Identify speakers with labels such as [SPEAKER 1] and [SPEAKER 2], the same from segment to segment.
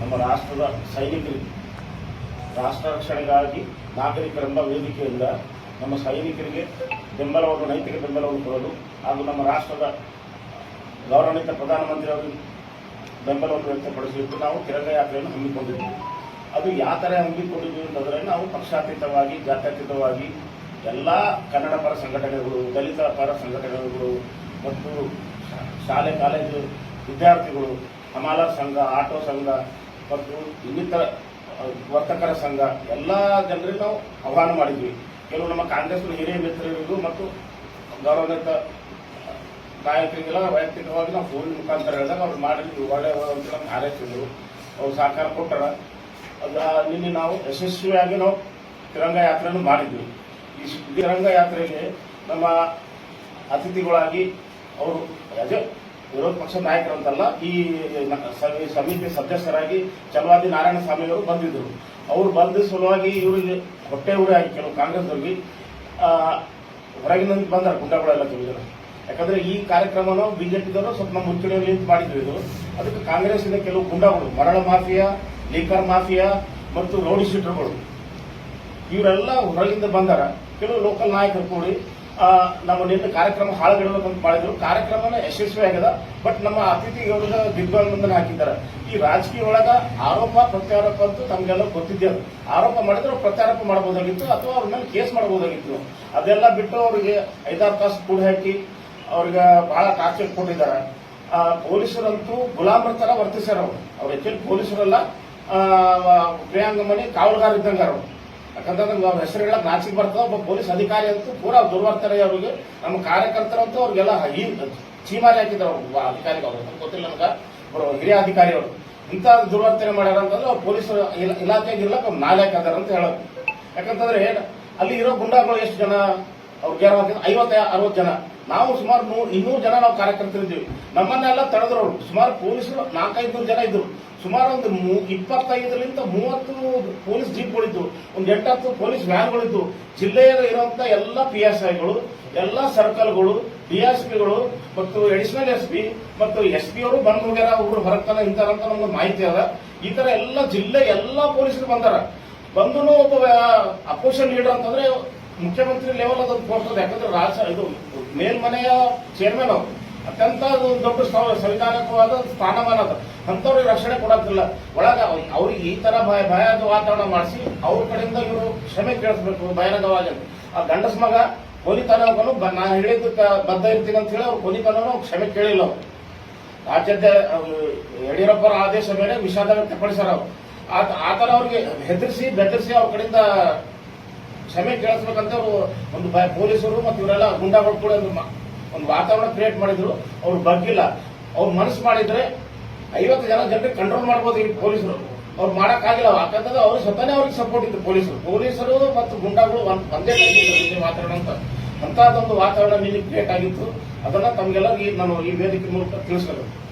[SPEAKER 1] ನಮ್ಮ ರಾಷ್ಟ್ರದ ಸೈನಿಕರಿಗೆ ರಾಷ್ಟ್ರ ರಕ್ಷಣೆಗಾಗಿ ನಾಗರಿಕರೆಂಬ ವೇದಿಕೆಯಿಂದ ನಮ್ಮ ಸೈನಿಕರಿಗೆ ಬೆಂಬಲವನ್ನು, ನೈತಿಕ ಬೆಂಬಲವನ್ನು ಕೊಡಲು ಹಾಗೂ ನಮ್ಮ ರಾಷ್ಟ್ರದ ಗೌರವಾನ್ವಿತ ಪ್ರಧಾನಮಂತ್ರಿ ಅವರು ಬೆಂಬಲವನ್ನು ವ್ಯಕ್ತಪಡಿಸಲಿಕ್ಕೆ ನಾವು ತಿರಂಗ ಯಾತ್ರೆಯನ್ನು ಹಮ್ಮಿಕೊಂಡಿದ್ದೀವಿ. ಅದು ಯಾವ ಥರ ಹಮ್ಮಿಕೊಂಡಿದ್ದೀವಿ ಅಂತಂದರೆ ನಾವು ಪಕ್ಷಾತೀತವಾಗಿ, ಜಾತ್ಯತೀತವಾಗಿ ಎಲ್ಲ ಕನ್ನಡ ಪರ ಸಂಘಟನೆಗಳು, ದಲಿತ ಪರ ಸಂಘಟನೆಗಳು ಮತ್ತು ಶಾಲೆ, ಕಾಲೇಜು ವಿದ್ಯಾರ್ಥಿಗಳು ಹಮಾಲರ್ ಸಂಘ, ಆಟೋ ಸಂಘ, ಮತ್ತು ಇನ್ನಿತರ ವರ್ತಕರ ಸಂಘ, ಎಲ್ಲ ಜನರಿಗೆ ನಾವು ಆಹ್ವಾನ ಮಾಡಿದ್ವಿ. ಕೆಲವು ನಮ್ಮ ಕಾಂಗ್ರೆಸ್ನ ಹಿರಿಯ ಮಿತ್ರರಿಗೂ ಮತ್ತು ಗೌರವಾನ್ವಿತ ನಾಯಕರಿಗೆಲ್ಲ ವೈಯಕ್ತಿಕವಾಗಿ ನಾವು ಫೋನ್ ಮುಖಾಂತರ ಹೇಳಿದಾಗ ಅವ್ರು ಮಾಡಿದ್ವಿ ಒಳ್ಳೆ ಅಂತ ನಮ್ಗೆ ಅವ್ರು ಸಹಕಾರ ಕೊಟ್ಟರ. ಅದು ನಿನ್ನೆ ನಾವು ಯಶಸ್ವಿಯಾಗಿ ನಾವು ತಿರಂಗ ಯಾತ್ರೆಯನ್ನು ಮಾಡಿದ್ವಿ. ಈ ತಿರಂಗ ಯಾತ್ರೆಗೆ ನಮ್ಮ ಅತಿಥಿಗಳಾಗಿ ಅವರು ಅದೇ ವಿರೋಧ ಪಕ್ಷ ನಾಯಕರಂತಲ್ಲ ಈ ಸಮಿತಿ ಸದಸ್ಯರಾಗಿ ಚಲವಾದಿ ನಾರಾಯಣ ಸ್ವಾಮಿ ಅವರು ಬಂದಿದ್ದರು. ಅವರು ಬಂದ ಸಲುವಾಗಿ ಇವರಿಗೆ ಹೊಟ್ಟೆ ಉರಿ ಆಗಿ ಕೆಲವು ಕಾಂಗ್ರೆಸ್ದವ್ರಿಗೆ ಆ, ಹೊರಗಿನಿಂದ ಬಂದಾರ ಗುಂಡಗಳೆಲ್ಲ ಕೆಲವು ಜನ ಯಾಕಂದ್ರೆ ಈ ಕಾರ್ಯಕ್ರಮನ ಬಿಜೆಪಿದವರು ಸ್ವಲ್ಪ ನಮ್ಮ ಮುಂಚೂಣಿಯಲ್ಲಿ ನಿಂತು ಮಾಡಿದ್ರು ಇದು. ಅದಕ್ಕೆ ಕಾಂಗ್ರೆಸ್ಸಿನ ಕೆಲವು ಗುಂಡಗಳು ಮರಳ ಮಾಫಿಯಾ ಲೀಕರ್ ಮಾಫಿಯಾ ಮತ್ತು ರೌಡಿ ಶೀಟರ್ಗಳು. ಇವರೆಲ್ಲ ಹೊರಗಿಂದ ಬಂದಾರ. ಕೆಲವು ಲೋಕಲ್ ನಾಯಕರು ಕೂಡಿ ನಮ್ಮ ನಿನ್ನೆ ಕಾರ್ಯಕ್ರಮ ಹಾಳುಗಿಡಬೇಕಂತ ಮಾಡಿದ್ರು. ಕಾರ್ಯಕ್ರಮನ ಯಶಸ್ವಿ ಆಗ್ಯದ ಬಟ್ ನಮ್ಮ ಅತಿಥಿಗಳಿಗೆ ದಿಗ್ಬಂಧನ ಹಾಕಿದ್ದಾರೆ. ಈ ರಾಜಕೀಯ ಒಳಗ ಆರೋಪ ಪ್ರತ್ಯಾರೋಪ ಅಂತೂ ತಮಗೆಲ್ಲ ಗೊತ್ತಿದ್ದೆ. ಆರೋಪ ಮಾಡಿದ್ರೆ ಪ್ರತ್ಯಾರೋಪ ಮಾಡಬಹುದಾಗಿತ್ತು ಅಥವಾ ಅವ್ರ ಮೇಲೆ ಕೇಸ್ ಮಾಡಬಹುದಾಗಿತ್ತು. ಅದೆಲ್ಲ ಬಿಟ್ಟು ಅವರಿಗೆ ಐದಾರು ತಾಸು ಕೂಡ ಹಾಕಿ ಅವ್ರಿಗೆ ಬಹಳ ಟಾರ್ಚರ್ ಕೊಟ್ಟಿದ್ದಾರೆ. ಪೊಲೀಸರಂತೂ ಗುಲಾಮರ ತರ ವರ್ತಿಸ್ಯಾರ ಅವರು. ಅವ್ರ ಹೆಚ್ಚಿನ ಪೊಲೀಸರೆಲ್ಲ ಆ, ಪ್ರಿಯಾಂಗಮಣಿ ಕಾವಲುಗಾರ ಇದ್ದಂಗ ಅವರು ಯಾಕಂದ್ರೆ ಅವ್ರ ಹೆಸರು ಹೇಳಕ್ ನಾಚಿಕೆ ಬರ್ತದ. ಒಬ್ಬ ಪೊಲೀಸ್ ಅಧಿಕಾರಿ ಅಂತೂ ಪೂರಾ ದುರ್ವರ್ತನೆ ಅವ್ರಿಗೆ. ನಮ್ಮ ಕಾರ್ಯಕರ್ತರಂತೂ ಅವ್ರಿಗೆಲ್ಲ ಈ ಚೀಮಾರಿ ಹಾಕಿದ್ರು ಅವ್ರು. ಅಧಿಕಾರಿ ಗೊತ್ತಿಲ್ಲ ನಮ್ಗೆ. ಅವರು ಹಿರಿಯ ಅಧಿಕಾರಿ ಅವರು. ಇಂಥ ದುರ್ವರ್ತನೆ ಮಾಡ್ಯಾರ ಅಂತಂದ್ರೆ ಅವ್ರು ಪೊಲೀಸ್ ಇಲ- ಇಲಾಖೆಗೆ ಇರ್ಲಕ್ಕ ಅವ್ರು ಅಂತ ಹೇಳೋದು. ಯಾಕಂತಂದ್ರೆ ಅಲ್ಲಿ ಇರೋ ಗುಂಡಾಗಳು ಎಷ್ಟು ಜನ? ಅವ್ರಿಗೆ ಐವತ್ತ, ಅರವತ್ತು ಜನ. ನಾವು ಸುಮಾರು ನೂ, ಇನ್ನೂರು ಜನ ನಾವು ಕಾರ್ಯಕರ್ತರಿದ್ದೀವಿ. ನಮ್ಮನ್ನೆಲ್ಲ ತಡೆದ್ರು ಅವ್ರು. ಸುಮಾರು ಪೊಲೀಸರು ನಾಲ್ಕೈದು ಜನ ಇದ್ರು. ಸುಮಾರು ಒಂದು ಮೂ- ಇಪ್ಪತ್ತೈದರಿಂದ ಮೂವತ್ತು ಪೊಲೀಸ್ ಜೀಪ್ಗಳಿದ್ದು, ಒಂದು ಎಂಟತ್ತು ಪೊಲೀಸ್ ವ್ಯಾನ್ಗಳಿದ್ದು, ಜಿಲ್ಲೆಯಲ್ಲಿ ಇರುವಂತ ಎಲ್ಲ ಪಿ ಎಸ್ ಐಗಳು ಎಲ್ಲ ಸರ್ಕಲ್ಗಳು ಡಿಎಸ್ಪಿಗಳು ಮತ್ತು ಅಡಿಷನಲ್ ಎಸ್ ಪಿ, ಮತ್ತು ಎಸ್ ಪಿ ಅವರು ಬಂದು ಹೋಗ್ಯಾರ, ಅವರು ಹೊರಗ್ತಾನೆ ಇಂತಾರಂತ ನಮ್ಗೆ ಮಾಹಿತಿ ಅದ. ಈ ತರ ಎಲ್ಲ ಜಿಲ್ಲೆ ಎಲ್ಲ ಪೊಲೀಸರು ಬಂದಾರ. ಬಂದು ಒಬ್ಬ ಅಪೋಸಿಷನ್ ಲೀಡರ್ ಅಂತಂದ್ರೆ ಮುಖ್ಯಮಂತ್ರಿ ಲೆವೆಲ್ ಅದು ಪೋಸ್ಟ್ ಅದ, ಯಾಕಂದ್ರೆ ರಾಜ, ಇದು ಮೇಲ್ಮನೆಯ ಚೇರ್ಮನ್ ಅವರು. ಅತ್ಯಂತ ದೊಡ್ಡ ಸಂವಿಧಾನಿಕವಾದ ಸ್ಥಾನಮಾನ ಅದ. ಅಂತವ್ರಿಗೆ ರಕ್ಷಣೆ ಕೊಡೋದಿಲ್ಲ ಒಳಗ ಅವ್- ಅವ್ರಿಗೆ ಈ ತರ ಭಯ, ಭಯದ ವಾತಾವರಣ ಮಾಡಿಸಿ ಅವ್ರ ಕಡೆಯಿಂದ ಇವರು ಕ್ಷಮೆ ಕೇಳಿಸ್ಬೇಕು ಬಹಿರಂಗವಾಗಿ. ಆ ಗಂಡಸ ಮಗ ಕೊನಿತನವನ್ನು ನಾನು ಹೇಳಿದ್ದಕ್ಕೆ ಬದ್ಧ ಇರ್ತೀನಿ ಅಂತ ಹೇಳಿ ಅವ್ರು ಕೊನಿತನವನ್ನು ಕ್ಷಮೆ ಕೇಳಿಲ್ಲ ಅವರು. ರಾಜ್ಯದ ಯಡಿಯೂರಪ್ಪರ ಆದೇಶ ಮೇಲೆ ವಿಷಾದ ವ್ಯಕ್ತಪಡಿಸ್ಯಾರ ಅವರು. ಆ- ಆ ತರ ಅವ್ರಿಗೆ ಹೆದರಿಸಿ, ಬೆದರಿಸಿ ಅವ್ರ ಕಡೆಯಿಂದ ಕ್ಷಮೆ ಕೇಳಿಸ್ಬೇಕಂತ ಅವರು ಒಂದು ಪೊಲೀಸರು ಮತ್ತು ಇವರೆಲ್ಲ ಗುಂಡಾಗಳು ಕೂಡ ಒಂದು ವಾತಾವರಣ ಕ್ರಿಯೇಟ್ ಮಾಡಿದ್ರು, ಅವ್ರು ಬಗ್ಗಿಲ್ಲ ಅವ್ರು ಮನಸ್ಸು ಮಾಡಿದ್ರೆ ಐವತ್ತು ಜನ ಜನರಿಗೆ ಕಂಟ್ರೋಲ್ ಮಾಡ್ಬೋದು ಈ ಪೊಲೀಸರು. ಅವ್ರು ಮಾಡಕ್ಕಾಗಿಲ್ಲ, ಯಾಕಂತಂದ್ರೆ ಅವ್ರಿಗೆ ಸ್ವತಃನೇ ಅವ್ರಿಗೆ ಸಪೋರ್ಟ್ ಇತ್ತು ಪೊಲೀಸರು. ಪೊಲೀಸರು ಮತ್ತು ಗುಂಡಾಗಳು ಒಂದ್- ಮಾತಾಡೋಣ ಅಂತ. ಅಂತಹದೊಂದು ವಾತಾವರಣ ನಿನ್ನೆ ಕ್ರಿಯೇಟ್ ಆಗಿತ್ತು. ಅದನ್ನ ತಮಗೆಲ್ಲ ಈ ನಾನು ಈ ವೇದಿಕೆ ಮೂಲಕ ತಿಳಿಸಬೇಕು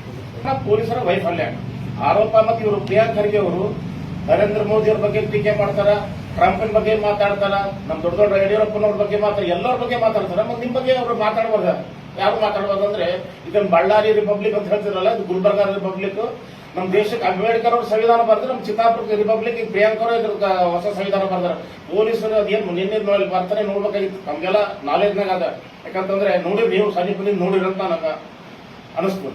[SPEAKER 1] ಪೊಲೀಸರ ವೈಫಲ್ಯ. ಆರೋಪ ಮತ್ತು ಇವರು ಪ್ರಿಯಾ ಖರ್ಗೆ ಅವರು ನರೇಂದ್ರ ಮೋದಿ ಅವರ ಬಗ್ಗೆ ಟೀಕೆ ಮಾಡ್ತಾರ? ಟ್ರಂಪಿನ ಬಗ್ಗೆ ಮಾತಾಡ್ತಾರ? ನಮ್ಮ ದೊಡ್ಡ ದೊಡ್ಡ ಯಡಿಯೂರಪ್ಪನವ್ರ ಬಗ್ಗೆ ಮಾತಾಡ ಎಲ್ಲರ ಬಗ್ಗೆ ಮಾತಾಡ್ತಾರ? ಮತ್ತೆ ನಿಮ್ಮ ಬಗ್ಗೆ ಅವರು ಮಾತಾಡುವಾಗ ಯಾರು ಮಾತಾಡುವಾಗ ಅಂದ್ರೆ ಇದನ್ನ ಬಳ್ಳಾರಿ ರಿಪಬ್ಲಿಕ್ ಅಂತ ಹೇಳ್ತಿರಲ್ಲ, ಇದು ಗುಲ್ಬರ್ಗ ರಿಪಬ್ಲಿಕ್. ನಮ್ಮ ದೇಶಕ್ಕೆ ಅಂಬೇಡ್ಕರ್ ಅವ್ರ ಸಂವಿಧಾನ ಬರ್ದ್ರೆ ನಮ್ಮ ಚಿತ್ತಾಪುರ ರಿಪಬ್ಲಿಕ್ ಪ್ರಿಯಾಂಕರ ಇದ್ರ ಹೊಸ ಸಂವಿಧಾನ ಬರ್ದಾರ. ಪೊಲೀಸರು ಅದೇನು ನಿನ್ನೆ ನೋಡಿ ಬರ್ತಾನೆ ನೋಡ್ಬೇಕಾಗಿತ್ತು. ನಮ್ಗೆಲ್ಲ ನಾಲೆಜ್ನಾಗ ಅದ. ಯಾಕಂತಂದ್ರೆ, ನೋಡಿರಿ ನೀವು ಸಮೀಪದಿಂದ ನೋಡಿರಂತ ನನಗ ಅನಿಸ್ತು.